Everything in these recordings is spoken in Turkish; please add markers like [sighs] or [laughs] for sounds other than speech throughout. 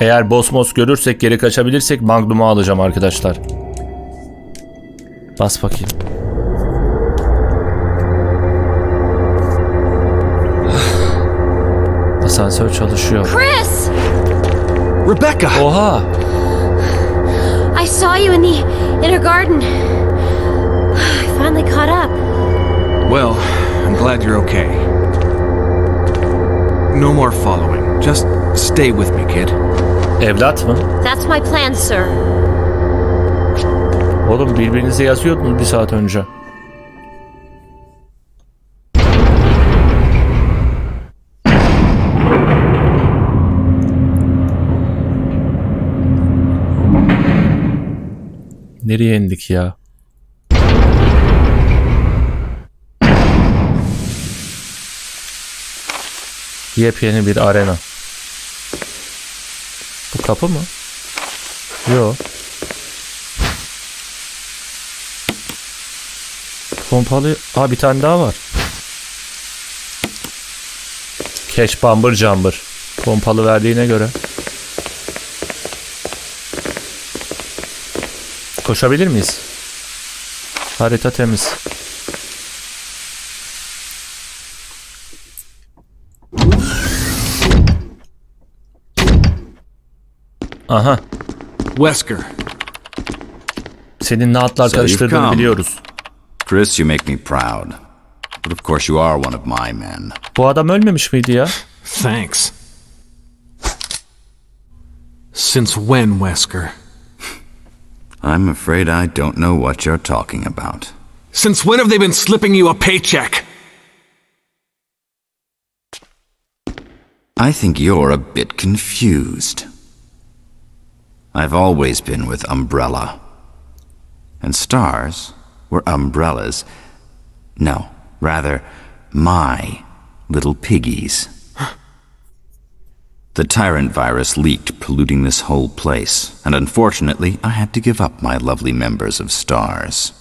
Eğer boss mos görürsek geri kaçabilirsek Magnum'u alacağım arkadaşlar. Bas bakayım. [sighs] Asansör çalışıyor. Chris! Rebecca! Oha! I saw you in the inner garden. I finally caught up. Well, I'm glad you're okay. No more following. Just stay with me, kid. Evlat mı? That's my plan, sir. Oğlum birbirinize yazıyordunuz bir saat önce. Nereye indik ya? Yepyeni bir arena. Kapı mı? Yok. Pompalı... Aa bir tane daha var. Cash Bumper Jumper. Pompalı verdiğine göre. Koşabilir miyiz? Harita temiz. Aha. Wesker, Senin ne atlar So you've karıştırdığını come. biliyoruz. Chris, you make me proud. But of course, you are one of my men. Bu adam ölmemiş miydi ya? thanks. Since when, Wesker? I'm afraid I don't know what you're talking about. Since when have they been slipping you a paycheck? I think you're a bit confused. I've always been with Umbrella. And stars were umbrellas. No, rather, my little piggies. [gasps] The tyrant virus leaked, polluting this whole place, and unfortunately, I had to give up my lovely members of stars.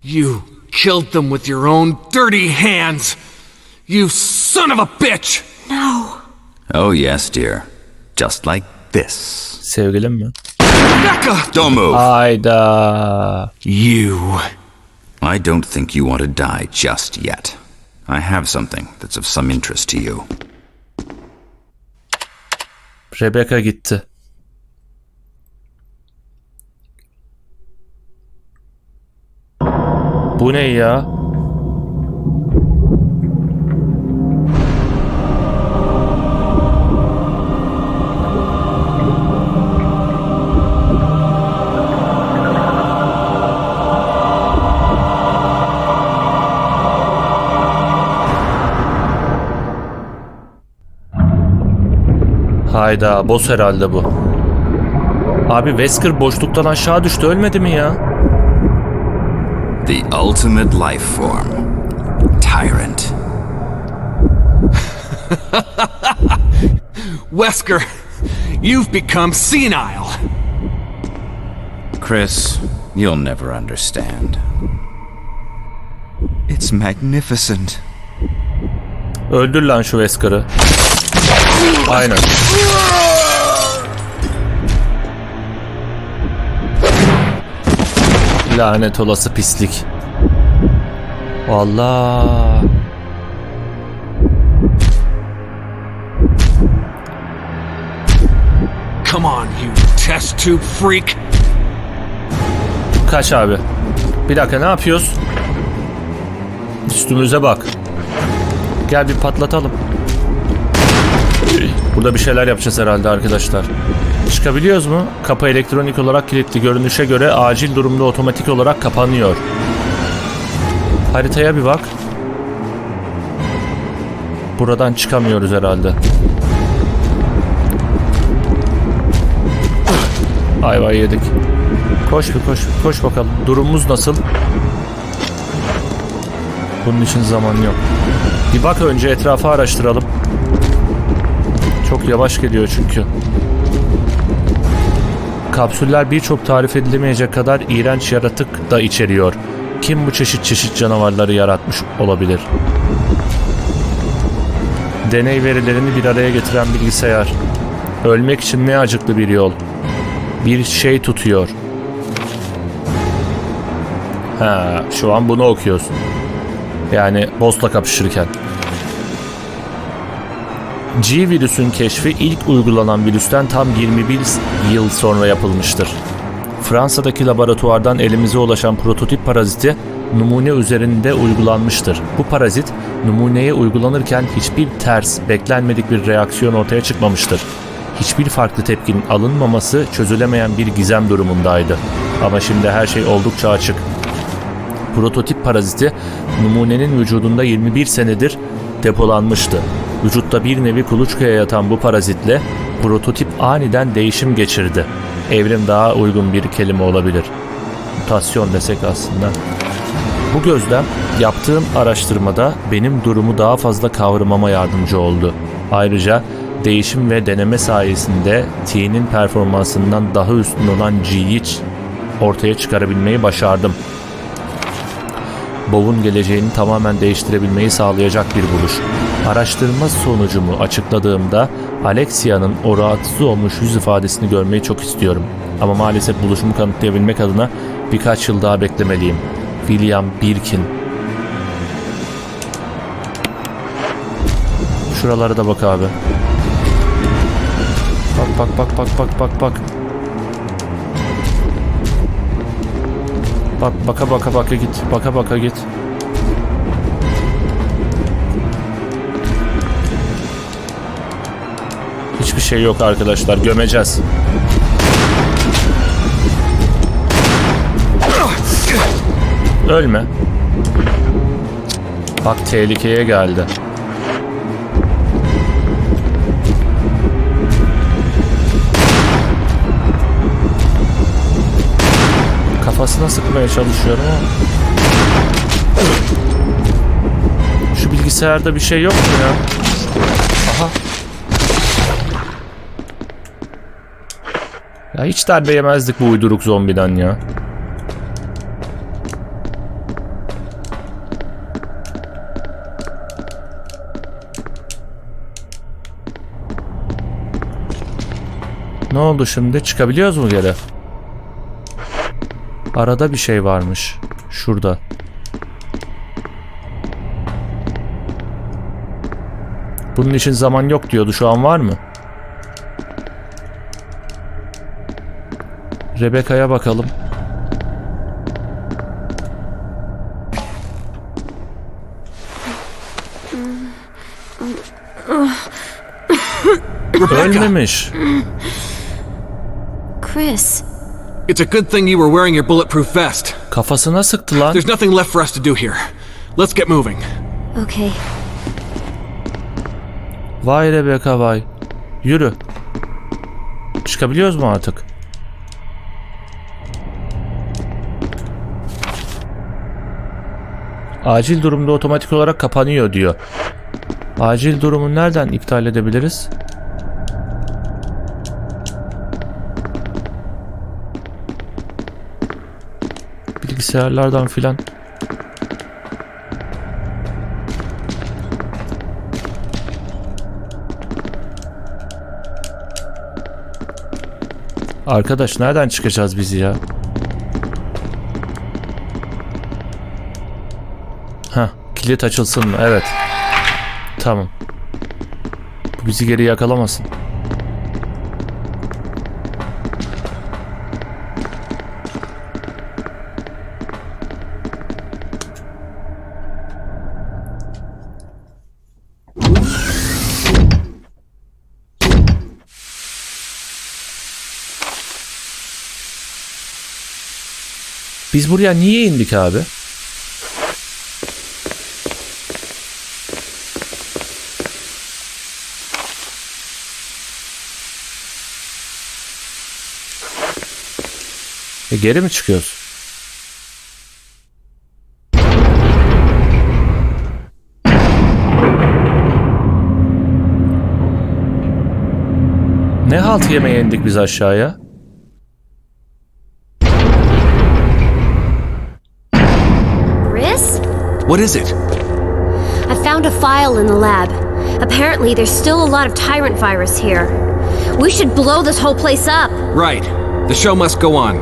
You killed them with your own dirty hands! You son of a bitch! No. Oh, yes, dear. Just like this. Sevgilim mi? Rebecca! Don't move! Ayda. You. I don't think you want to die just yet. I have something that's of some interest to you. Rebecca gitti. Bu ne ya? Hayda, boss herhalde bu. Abi Wesker boşluktan aşağı düştü ölmedi mi ya? The ultimate life form. Tyrant. [laughs] Wesker, you've become senile. Chris, you'll never understand. It's magnificent. Öldür lan şu Wesker'ı. Aynen. Lanet olası pislik. Vallahi. Come on, you test tube freak. Kaç abi. Bir dakika ne yapıyoruz? Üstümüze bak. Gel bir patlatalım. Burada bir şeyler yapacağız herhalde arkadaşlar. Çıkabiliyoruz mu? Kapı elektronik olarak kilitli. Görünüşe göre acil durumda otomatik olarak kapanıyor. Haritaya bir bak. Buradan çıkamıyoruz herhalde. Ayva yedik. Koş bir koş. Koş bakalım. Durumumuz nasıl? Bunun için zaman yok. Bir bak önce etrafı araştıralım. Çok yavaş geliyor çünkü. Kapsüller birçok tarif edilemeyecek kadar iğrenç yaratık da içeriyor. Kim bu çeşit çeşit canavarları yaratmış olabilir? Deney verilerini bir araya getiren bilgisayar. Ölmek için ne acıklı bir yol. Bir şey tutuyor. Ha, şu an bunu okuyorsun. Yani boss'la kapışırken. G virüsün keşfi ilk uygulanan virüsten tam 21 yıl sonra yapılmıştır. Fransa'daki laboratuvardan elimize ulaşan prototip paraziti numune üzerinde uygulanmıştır. Bu parazit numuneye uygulanırken hiçbir ters, beklenmedik bir reaksiyon ortaya çıkmamıştır. Hiçbir farklı tepkinin alınmaması çözülemeyen bir gizem durumundaydı. Ama şimdi her şey oldukça açık. Prototip paraziti numunenin vücudunda 21 senedir depolanmıştı. Vücutta bir nevi kuluçkaya yatan bu parazitle prototip aniden değişim geçirdi. Evrim daha uygun bir kelime olabilir. Mutasyon desek aslında. Bu gözlem yaptığım araştırmada benim durumu daha fazla kavramama yardımcı oldu. Ayrıca değişim ve deneme sayesinde T'nin performansından daha üstün olan G'yi ortaya çıkarabilmeyi başardım. Bov'un geleceğini tamamen değiştirebilmeyi sağlayacak bir buluş. Araştırma sonucumu açıkladığımda Alexia'nın o rahatsız olmuş yüz ifadesini görmeyi çok istiyorum. Ama maalesef buluşumu kanıtlayabilmek adına birkaç yıl daha beklemeliyim. William Birkin Şuralara da bak abi. Bak bak bak bak bak bak bak. Bak baka baka baka git. Baka baka git. Hiçbir şey yok arkadaşlar. Gömeceğiz. Ölme. Bak tehlikeye geldi. Kafasına sıkmaya çalışıyorum ama. Şu bilgisayarda bir şey yok mu ya? Aha. Ya hiç darbe yemezdik bu uyduruk zombiden ya. Ne oldu şimdi? Çıkabiliyoruz mu geri? Arada bir şey varmış. Şurada. Bunun için zaman yok diyordu. Şu an var mı? Rebecca'ya bakalım. Ölmemiş. Chris, It's a good thing you were wearing your bulletproof vest. Kafasına sıktı lan. There's nothing left for us to do here. Let's get moving. okay. Vay Rebecca vay. Yürü. Çıkabiliyoruz mu artık? Acil durumda otomatik olarak kapanıyor diyor. Acil durumu nereden iptal edebiliriz? Bilgisayarlardan filan. Arkadaş nereden çıkacağız biz ya? Ha, kilit açılsın mı? Evet. Tamam. Bu bizi geri yakalamasın. Biz buraya niye indik abi? E geri mi çıkıyoruz? Ne halt yemeye indik biz aşağıya? What is it? I found a file in the lab. Apparently, there's still a lot of tyrant virus here. We should blow this whole place up. Right. The show must go on.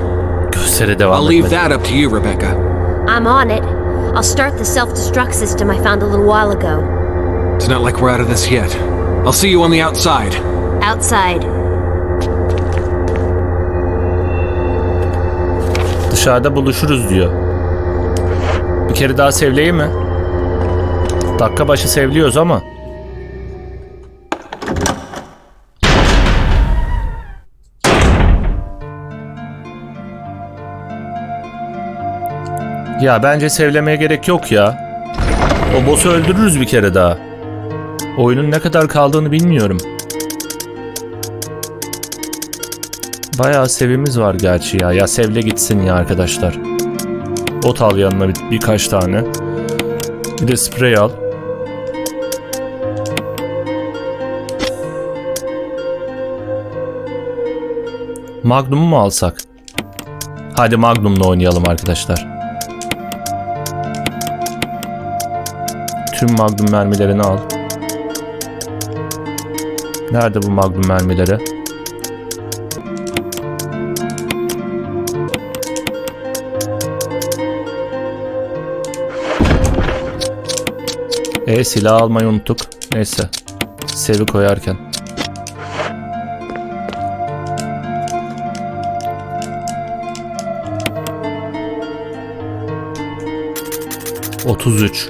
Gösteri devam I'll leave etmedi. that up to you, Rebecca. I'm on it. I'll start the self destruct system I found a little while ago. It's not like we're out of this yet. I'll see you on the outside. Outside. Dışarıda buluşuruz diyor. Bir kere daha sevleyi mi? Dakika başı sevliyoruz ama. Ya bence sevlemeye gerek yok ya. O boss'u öldürürüz bir kere daha. Oyunun ne kadar kaldığını bilmiyorum. Bayağı sevimiz var gerçi ya. Ya sevle gitsin ya arkadaşlar. Ot al yanına bir, birkaç tane. Bir de sprey al. Magnum'u mu alsak? Hadi Magnum'la oynayalım arkadaşlar. Tüm Magnum mermilerini al. Nerede bu Magnum mermileri? E silah almayı unuttuk. Neyse. Sevi koyarken. Otuz üç.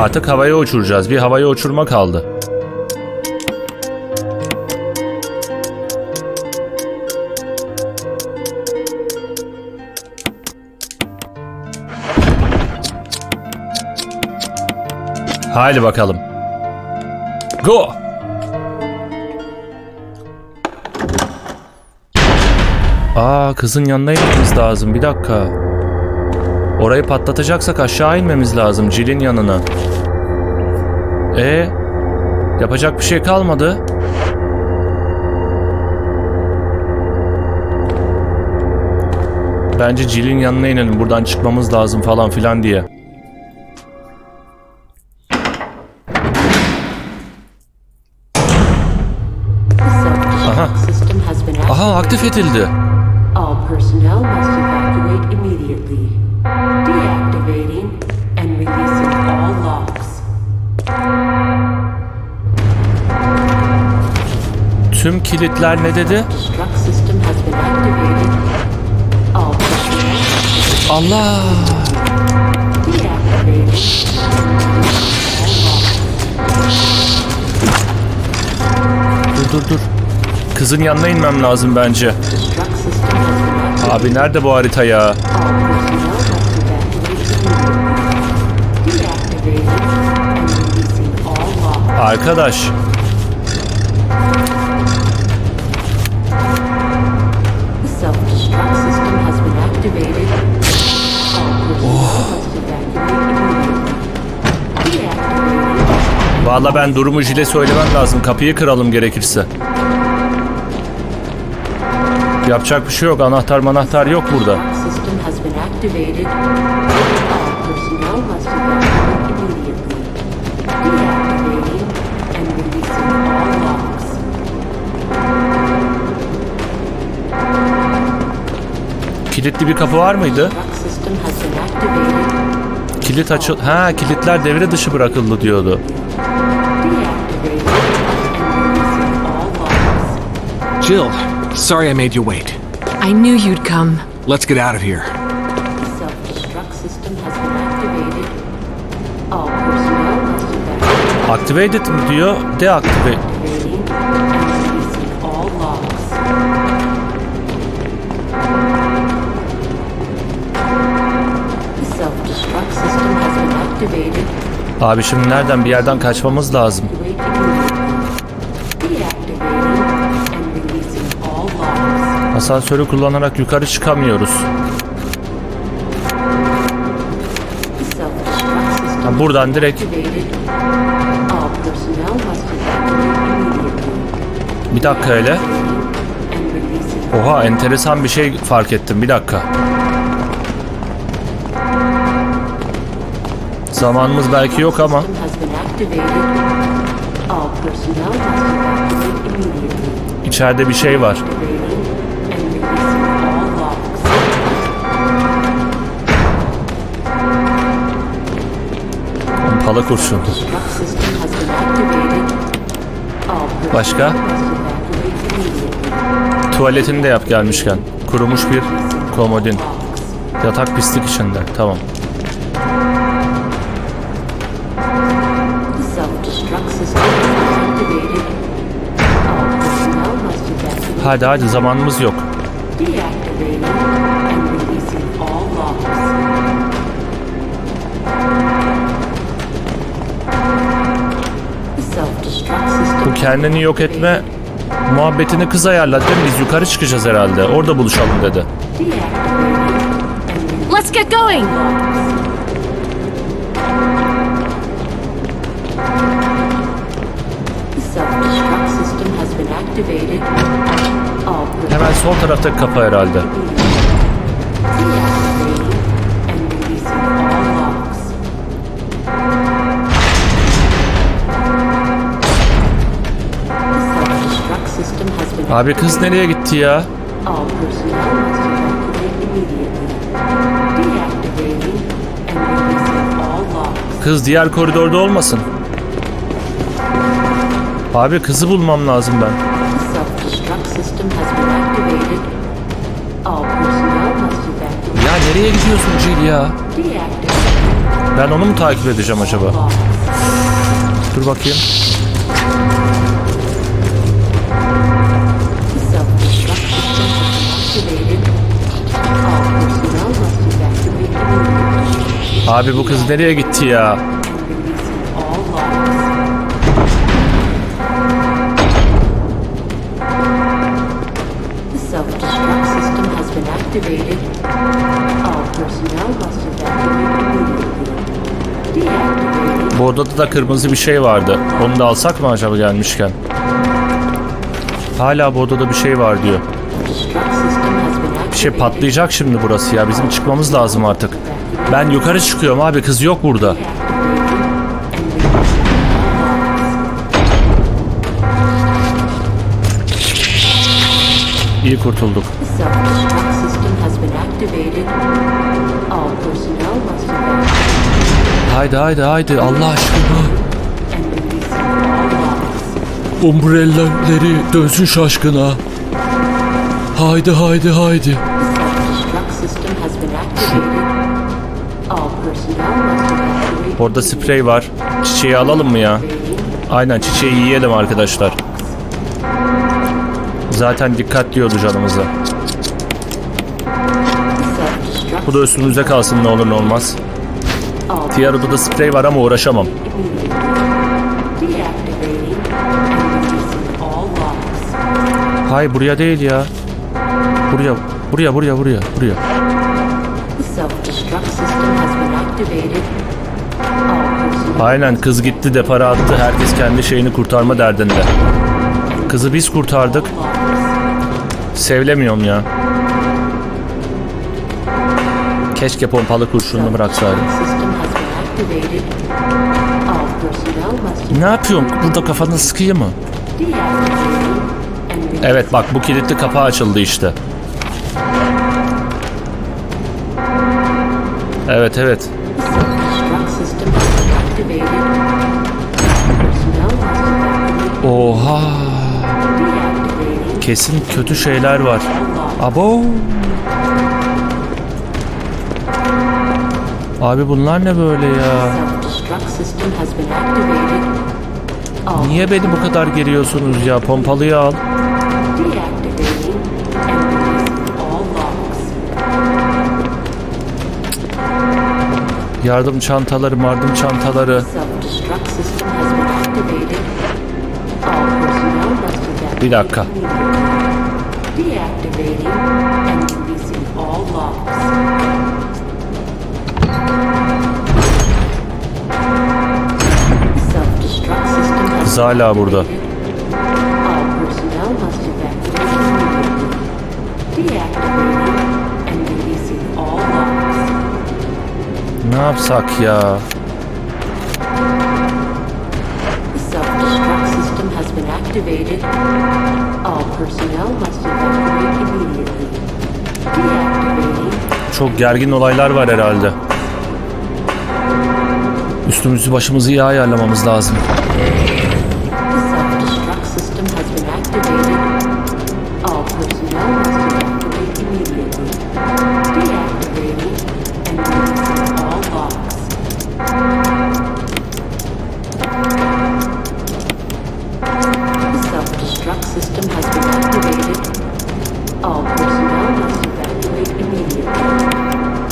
Artık havaya uçuracağız. Bir havaya uçurma kaldı. Haydi bakalım. Go! Aa kızın yanına inmemiz lazım. Bir dakika. Orayı patlatacaksak aşağı inmemiz lazım. Jill'in yanına. E yapacak bir şey kalmadı. Bence Jill'in yanına inelim. Buradan çıkmamız lazım falan filan diye. Activated. Aha aktif edildi. All personnel must evacuate immediately. Deactivating and releasing all locks. Tüm kilitler ne dedi? Allah! Dur dur dur. Kızın yanına inmem lazım bence. Abi nerede bu harita ya? Arkadaş. Valla ben durumu Jile söylemem lazım. Kapıyı kıralım gerekirse. Yapacak bir şey yok. Anahtar manahtar yok burada. Kilitli bir kapı var mıydı? Kilit açıl... Ha kilitler devre dışı bırakıldı diyordu. Jill, sorry I made you wait. I knew you'd come. Let's get out of here. The self-destruct system has been activated. All personnel must evacuate. Activated mi diyor? Deactivate. Abi şimdi nereden bir yerden kaçmamız lazım. Asansörü kullanarak yukarı çıkamıyoruz. Ha, buradan direkt bir dakika hele. Oha enteresan bir şey fark ettim. Bir dakika. Zamanımız belki yok ama içeride bir şey var. Pompalı kurşun. Başka? Tuvaletini de yap gelmişken. Kurumuş bir komodin. Yatak pislik içinde. Tamam. Hadi hadi zamanımız yok. Kendini yok etme muhabbetini kız ayarladı değil mi? Biz yukarı çıkacağız herhalde. Orada buluşalım dedi. Let's get going! Hemen sol taraftaki kapı herhalde. Abi kız nereye gitti ya? Kız diğer koridorda olmasın. Abi kızı bulmam lazım ben. Ya nereye gidiyorsun Jill ya? Ben onu mu takip edeceğim acaba? Dur bakayım. Abi bu kız nereye gitti ya? Bu odada da kırmızı bir şey vardı. Onu da alsak mı acaba gelmişken? Hala bu odada bir şey var diyor. Bir şey patlayacak şimdi burası ya. Bizim çıkmamız lazım artık. Ben yukarı çıkıyorum abi. Kız yok burada. İyi kurtulduk. Haydi haydi haydi Allah aşkına. Umbrelleri dönsün şaşkına. Haydi haydi haydi. Orada sprey var. Çiçeği alalım mı ya? Aynen çiçeği yiyelim arkadaşlar. Zaten dikkatli self-destruct Bu da üstümüzde kalsın ne olur ne olmaz. Diğer odada sprey var ama uğraşamam. Locks. Hay buraya değil ya. Buraya, buraya, buraya, buraya, buraya. Aynen kız gitti de para attı. Herkes kendi şeyini kurtarma derdinde. Kızı biz kurtardık. Sevlemiyorum ya. Keşke pompalı kurşununu bıraksaydım. Ne yapıyorsun? Burada kafanı sıkayım mı? Evet bak bu kilitli kapı açıldı işte. Evet evet. Oha. Kesin kötü şeyler var. Abo. Abi bunlar ne böyle ya? Niye beni bu kadar geriyorsunuz ya? Pompalıyı al. Yardım çantaları, mardım çantaları. Self-destruct system has been evacuate immediately. Deactivating. Çok gergin olaylar var herhalde. Üstümüzü başımızı iyi ayarlamamız lazım. Self-destruct system has been activated. All personnel must evacuate immediately.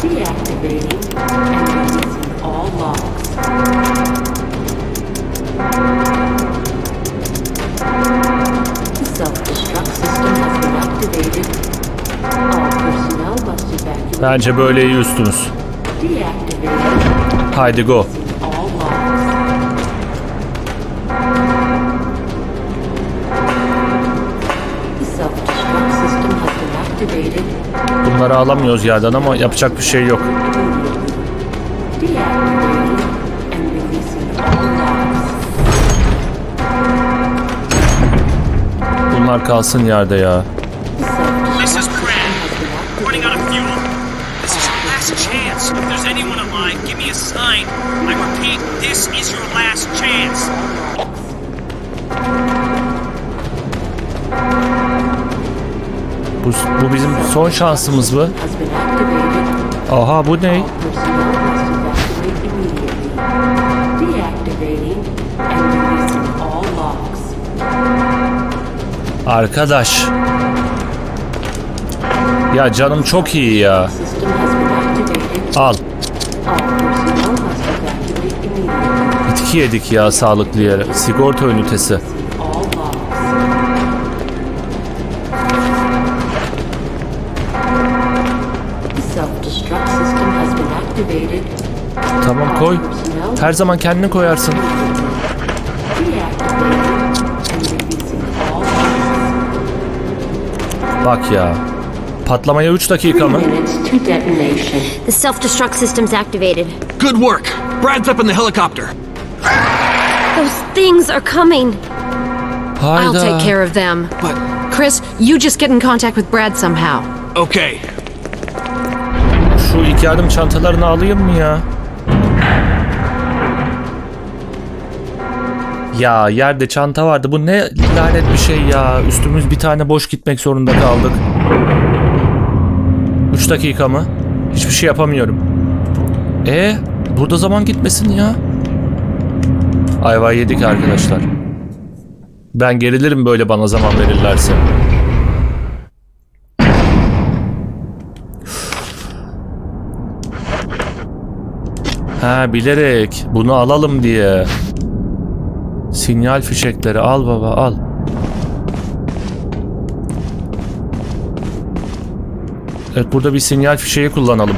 Deactivating and releasing all locks. The self-destruct system has been activated. All personnel must evacuate. Bence böyle iyi. Deactivating Haydi go. Bunları alamıyoruz yerden ama yapacak bir şey yok. Bunlar kalsın yerde ya. If there's anyone alive, give me a sign. I repeat, this is your last chance. Bu, bu bizim son şansımız mı? Aha bu ne? Arkadaş. Ya canım çok iyi ya. Al. Bitki yedik ya sağlıklı yere. Sigorta ünitesi. Tamam koy. Her zaman kendini koyarsın. Bak ya. Patlamaya 3 dakika mı? The self-destruct system's activated. Good work. Brad's up in the helicopter. Those things are coming. I'll take Hayda. care of them. But, Chris, you just get in contact with Brad somehow. okay. Şu ilk yardım çantalarını alayım mı ya? Ya yerde çanta vardı. Bu ne lanet bir şey ya. Üstümüz bir tane boş gitmek zorunda kaldık. 3 dakika mı? Hiçbir şey yapamıyorum. E burada zaman gitmesin ya. Ayva yedik arkadaşlar. Ben gerilirim böyle bana zaman verirlerse. Ha bilerek bunu alalım diye. Sinyal fişekleri al baba al. Evet burada bir sinyal fişeği kullanalım.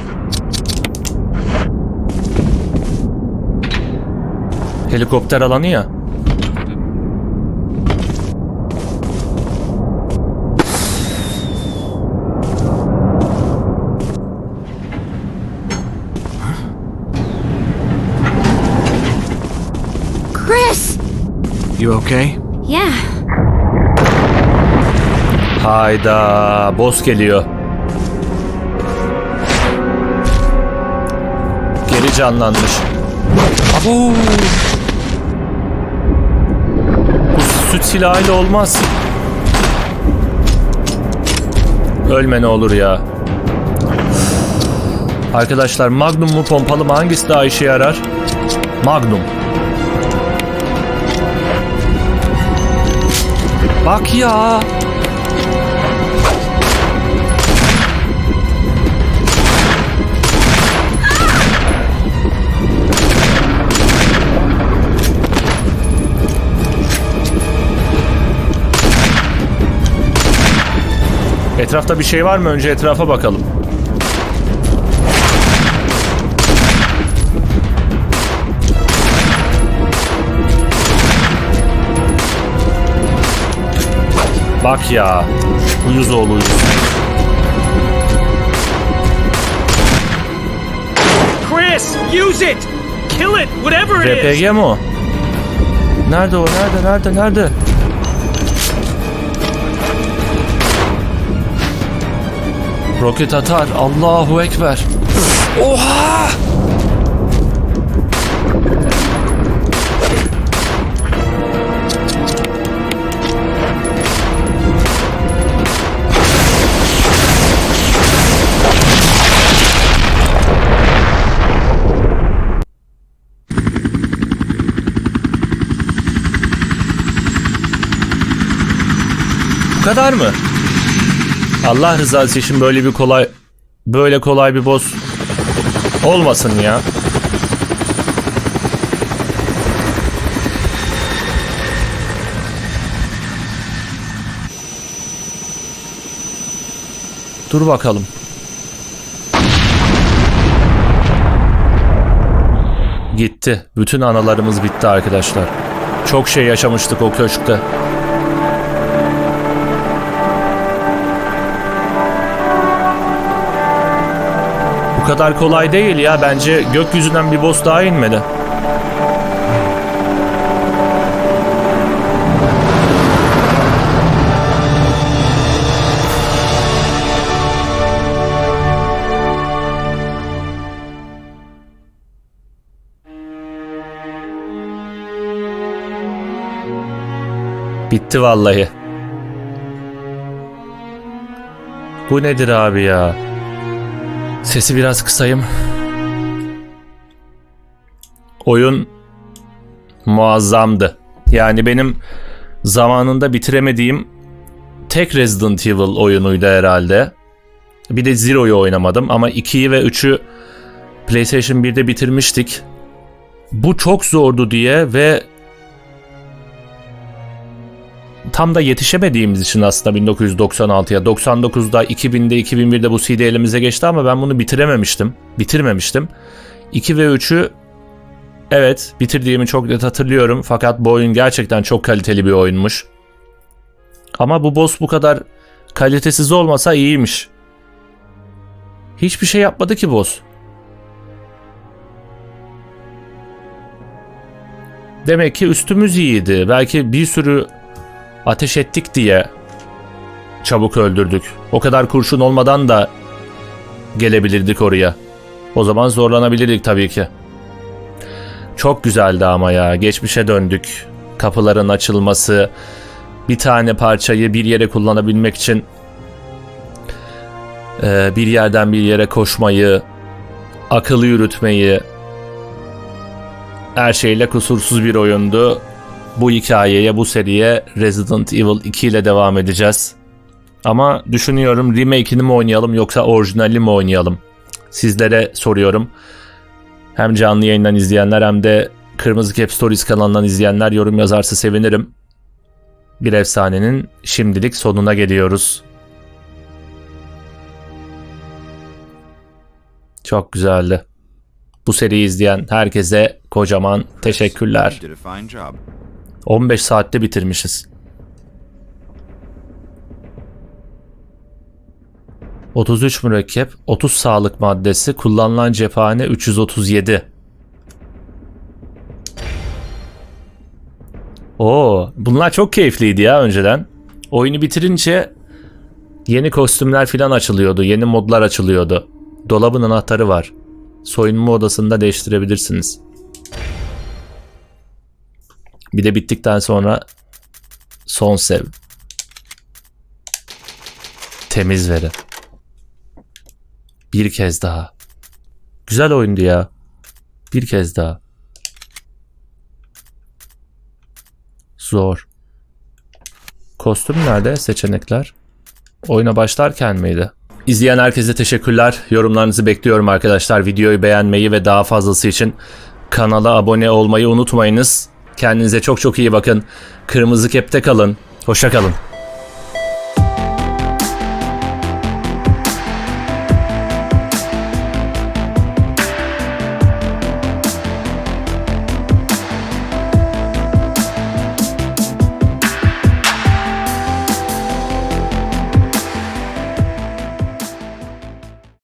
Helikopter alanı ya. You okay? Yeah. Hayda boss geliyor. Geri canlanmış. Abo! Bu süt silahıyla olmaz. Ölme ne olur ya. Arkadaşlar Magnum mu pompalı mı hangisi daha işe yarar? Magnum. Bak ya. Etrafta bir şey var mı? Önce etrafa bakalım. Bak ya. Uyuz oğlu uyuz. Chris! Use it! Kill it! Whatever it is! RPG mi o? Nerede o? Nerede? Nerede? Nerede? Roket atar. Allahu Ekber. Oha! Kadar mı? Allah rızası için böyle bir kolay böyle kolay bir boss olmasın ya. Dur bakalım. Gitti. Bütün analarımız bitti arkadaşlar. Çok şey yaşamıştık o köşkte. Bu kadar kolay değil ya. Bence gökyüzünden bir boss daha inmedi. Bitti vallahi. Bu nedir abi ya? Sesi biraz kısayım. Oyun muazzamdı. Yani benim zamanında bitiremediğim tek Resident Evil oyunuydu herhalde. Bir de Zero'yu oynamadım ama 2'yi ve 3'ü PlayStation 1'de bitirmiştik. Bu çok zordu diye ve tam da yetişemediğimiz için aslında 1996'ya 99'da 2000'de 2001'de bu CD elimize geçti ama ben bunu bitirememiştim. Bitirmemiştim. 2 ve 3'ü evet bitirdiğimi çok net hatırlıyorum fakat bu oyun gerçekten çok kaliteli bir oyunmuş. Ama bu boss bu kadar kalitesiz olmasa iyiymiş. Hiçbir şey yapmadı ki boss. Demek ki üstümüz iyiydi. Belki bir sürü ateş ettik diye çabuk öldürdük. O kadar kurşun olmadan da gelebilirdik oraya. O zaman zorlanabilirdik tabii ki. Çok güzeldi ama ya. Geçmişe döndük. Kapıların açılması, bir tane parçayı bir yere kullanabilmek için eee, bir yerden bir yere koşmayı, akıllı yürütmeyi, her şeyle kusursuz bir oyundu. Bu hikayeye, bu seriye Resident Evil 2 ile devam edeceğiz. Ama düşünüyorum remake'ini mi oynayalım yoksa orijinali mi oynayalım? Sizlere soruyorum. Hem canlı yayından izleyenler hem de Kırmızı Cap Stories kanalından izleyenler yorum yazarsa sevinirim. Bir efsanenin şimdilik sonuna geliyoruz. Çok güzeldi. Bu seriyi izleyen herkese kocaman teşekkürler. You did a fine job. 15 saatte bitirmişiz. 33 mürekkep, 30 sağlık maddesi, kullanılan cephane 337. Oo, bunlar çok keyifliydi ya önceden. Oyunu bitirince yeni kostümler filan açılıyordu, yeni modlar açılıyordu. Dolabın anahtarı var. Soyunma odasında değiştirebilirsiniz. Bir de bittikten sonra son sev. Temiz veri. Bir kez daha. Güzel oyundu ya. Bir kez daha. Zor. Kostüm nerede? Seçenekler. Oyuna başlarken miydi? İzleyen herkese teşekkürler. Yorumlarınızı bekliyorum arkadaşlar. Videoyu beğenmeyi ve daha fazlası için kanala abone olmayı unutmayınız. Kendinize çok çok iyi bakın. Kırmızı kepte kalın. Hoşça kalın.